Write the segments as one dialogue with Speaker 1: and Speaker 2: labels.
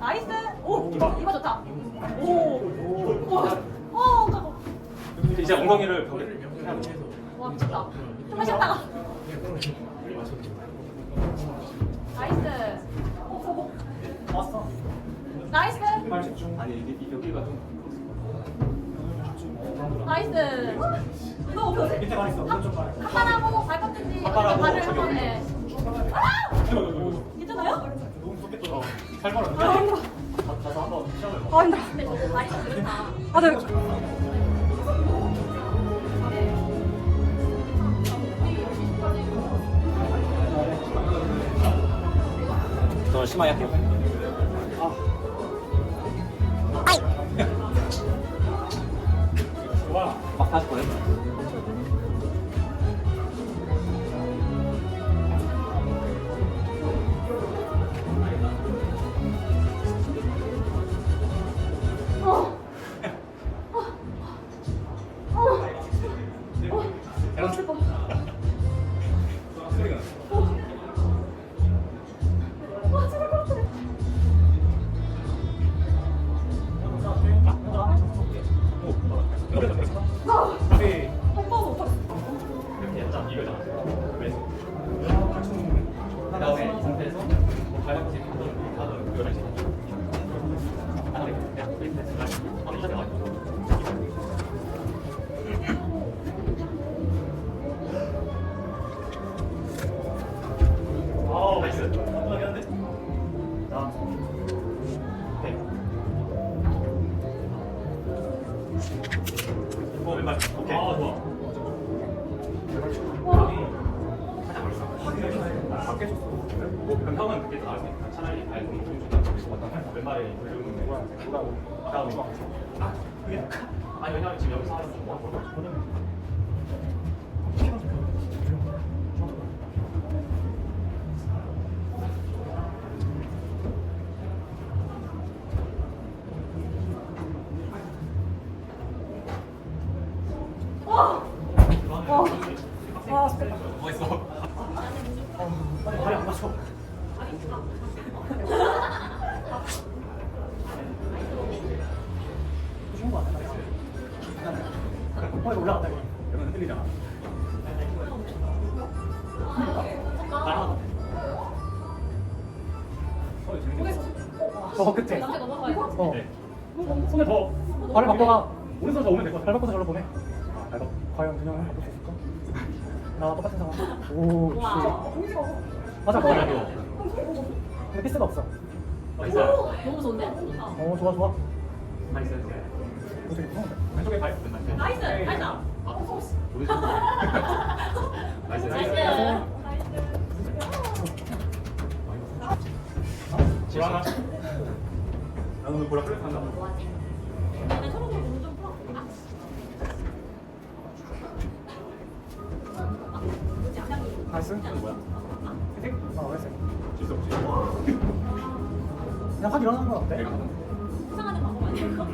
Speaker 1: 나이스.
Speaker 2: 아.
Speaker 1: 오. 이거 좋다. 오. 오. 어, 가고.
Speaker 3: 이제 엉덩이를 벽에
Speaker 1: 와, 미쳤다. 좀만 쉬었다가. 나이스.
Speaker 2: 왔어.
Speaker 1: 나이스.
Speaker 2: 팔 집중.
Speaker 3: 아니 이게 이- 여기가 좀
Speaker 1: 나이스. 너 그,
Speaker 2: 밑에 발 있어. 오른쪽 발.
Speaker 1: 카파라고 발끝든지
Speaker 3: 카파라고
Speaker 1: 발을
Speaker 3: 저기
Speaker 1: 한번 해. 아! 괜찮아요?
Speaker 2: 너무 무섭겠다.
Speaker 3: 어, 잘 걸어.
Speaker 1: 아, 힘들어.
Speaker 3: 가서.
Speaker 1: 아, 힘들어. 아, 네.
Speaker 3: 저 심하게 할게요. 했잖아. 이거잖아. 왼손. 그다음에 이 상태에서 뭐 발꿈치 어. 아. 뭐, 그게. 아? 아니, 왜냐면 지금 여기서 하는 거
Speaker 2: 스펙.
Speaker 3: 뭐 했어?
Speaker 2: 빨리 발이 안 맞춰. 쉬운 거 같아. 어, 올라간다,
Speaker 3: 흔들리잖아.
Speaker 2: 저 끝에.
Speaker 1: 어.
Speaker 3: 네.
Speaker 2: 손을 더. 발을 바꿔가.
Speaker 3: 오른손 더 오면
Speaker 2: 될것발
Speaker 3: 같아.
Speaker 2: 바꿔서 절로 보내.
Speaker 3: 발 바-
Speaker 2: 과연 그냥 바꿀 수 있을까? 나 똑같은 상황. 오,
Speaker 1: 와.
Speaker 2: 씨. 맞아,
Speaker 3: 발
Speaker 2: 맞아.
Speaker 3: 바-
Speaker 2: 근데 피스가 없어.
Speaker 3: 나이스.
Speaker 1: 너무 좋은데?
Speaker 2: 어, 좋아, 좋아.
Speaker 3: 나이스.
Speaker 2: 어떻게 무서운데?
Speaker 3: 왼쪽에 발.
Speaker 1: 나이스. 나이스.
Speaker 3: 아, 오른손. 나이스.
Speaker 1: 나이스.
Speaker 3: 지환아. 나 오늘 보라 플랫 한다.
Speaker 1: 나는 서로 몸좀 풀어. 아.
Speaker 2: 나이스.
Speaker 3: 뭐야?
Speaker 2: 회색? 어, 회색.
Speaker 3: 질수 없지.
Speaker 2: 그냥 확 일어나는 건 어때?
Speaker 3: 내가
Speaker 1: 이상하는 방법 아니야 이거?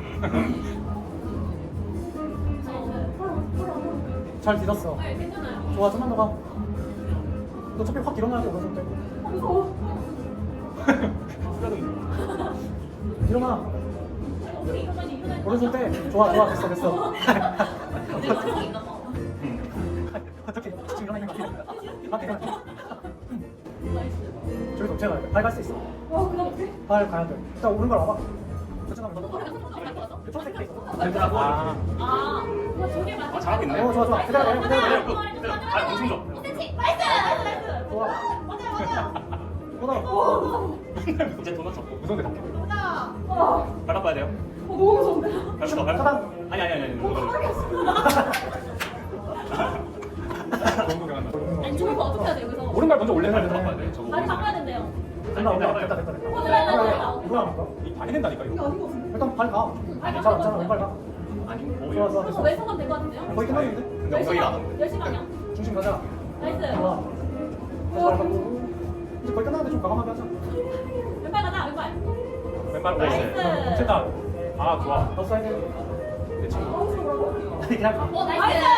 Speaker 2: 잘 뒤졌어.
Speaker 1: 네, 괜찮아요.
Speaker 2: 좋아, 좀만 더 가. 너 어차피 확 일어나야 돼, 오른손 때.
Speaker 1: 무서워.
Speaker 2: 일어나.
Speaker 1: 어떻게 일어나니 일어나니.
Speaker 2: 오른손 때. 좋아, 좋아, 됐어, 됐어. 아. 저기서 어떻게 가야 돼? 발갈 수 있어.
Speaker 1: 와, 그럼 어떻게?
Speaker 2: 발 가야 돼. 일단 와봐.
Speaker 1: 갈것 같아?
Speaker 2: 그 초록색.
Speaker 3: 아.
Speaker 2: 아.
Speaker 1: 아, 와, 저게 맞아.
Speaker 3: 아, 잘하겠네.
Speaker 2: 어, 좋아, 좋아. 기다려, 기다려. 기다려.
Speaker 3: 발 엄청 좋아.
Speaker 1: 나이스, 나이스, 나이스.
Speaker 2: 좋아. 보다.
Speaker 1: 오,
Speaker 3: 이제 도넛 잡고. 무서운데 갈게.
Speaker 1: 맞아. 와,
Speaker 3: 발 바꿔야 돼요.
Speaker 1: 어, 너무 무서운데?
Speaker 3: 발 바꿔. 발 바꿔. 아니 아니 아니. 아니,
Speaker 1: 저거 어떻게 해야 돼, 여기서?
Speaker 3: 오른발 먼저 올려야 돼. 바꿔야 돼. 저거.
Speaker 1: 다리 바꿔야 된대요.
Speaker 2: 된다, 된다, 됐다, 됐다, 됐다.
Speaker 1: 어, 됐다, 됐다, 됐다.
Speaker 2: 이거 하니까.
Speaker 3: 이 다리 된다니까 이거.
Speaker 2: 일단 발 가.
Speaker 1: 발
Speaker 2: 괜찮아,
Speaker 1: 가.
Speaker 2: 괜찮아, 왼발 가.
Speaker 3: 아니 뭐
Speaker 2: 좋아, 좋아.
Speaker 1: 어, 왼손 가면 될것 같은데요?
Speaker 2: 거의 끝났는데?
Speaker 3: 근데 엉덩이가 안 오는데.
Speaker 1: 열심히 방향.
Speaker 2: 중심 가자.
Speaker 1: 나이스.
Speaker 2: 좋아. 다시 발 바꾸고. 이제 거의 끝났는데 좀 과감하게 하자.
Speaker 1: 왼발 가자, 왼발.
Speaker 3: 왼발
Speaker 1: 나이스.
Speaker 3: 됐다 아 좋아
Speaker 2: 너 사이드.
Speaker 3: 내 친구
Speaker 2: 그냥
Speaker 1: 오, 나이스.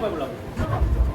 Speaker 3: 거 해보려고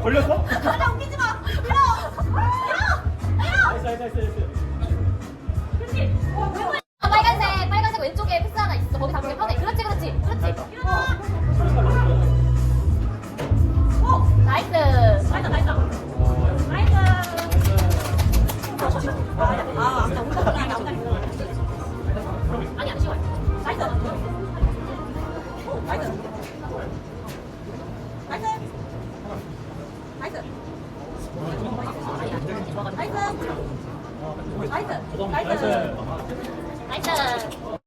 Speaker 3: 걸렸어?
Speaker 1: 가자, 웃기지 마. 밀어. 밀어. 밀어.
Speaker 2: 나이스 나이스 나이스 나이스.
Speaker 1: 나이스. 나이스. 나이스.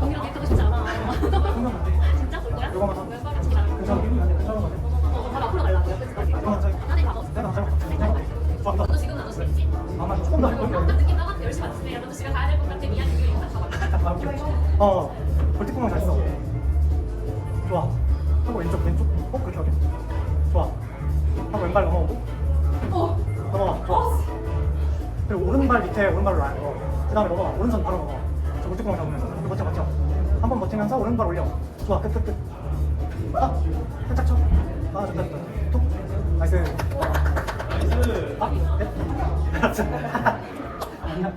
Speaker 1: 데이트하고 싶지 않아. 진짜 볼 거야? 왼발을
Speaker 2: 거.
Speaker 1: 어, 바로 앞으로 가려고, 끝까지.
Speaker 2: 이거만 더.
Speaker 1: 나는 봐봐.
Speaker 2: 내가 더 잘못. 좋아.
Speaker 1: 너도 지금 나도 지금이지?
Speaker 2: 아마 조금
Speaker 1: 더딱
Speaker 2: 할걸?
Speaker 1: 느낌 나갔는데 열심히 왔으면 너도 집에 가야 될 것 같아. 미안해, 이거 일단 잡아.
Speaker 2: 아, 오케이. 어. 볼티구멍 잘 써. 좋아. 하고 왼쪽 왼쪽. 어 그렇게 하게. 좋아. 하고 왼발 넘어오고.
Speaker 1: 어.
Speaker 2: 넘어가. 좋아. 그리고 오른발 밑에 오른발로 놔. 어. 그다음에 넘어가. 오른손 바로 넘어가. 저 우측 공을 잡으면서. 이거 멋져 한 번 버티면서 오른발 올려. 좋아 끝끝끝. 아 살짝 쳐아 좋다 좋다. 톡. 나이스 나이스. 아? 네? 아니야.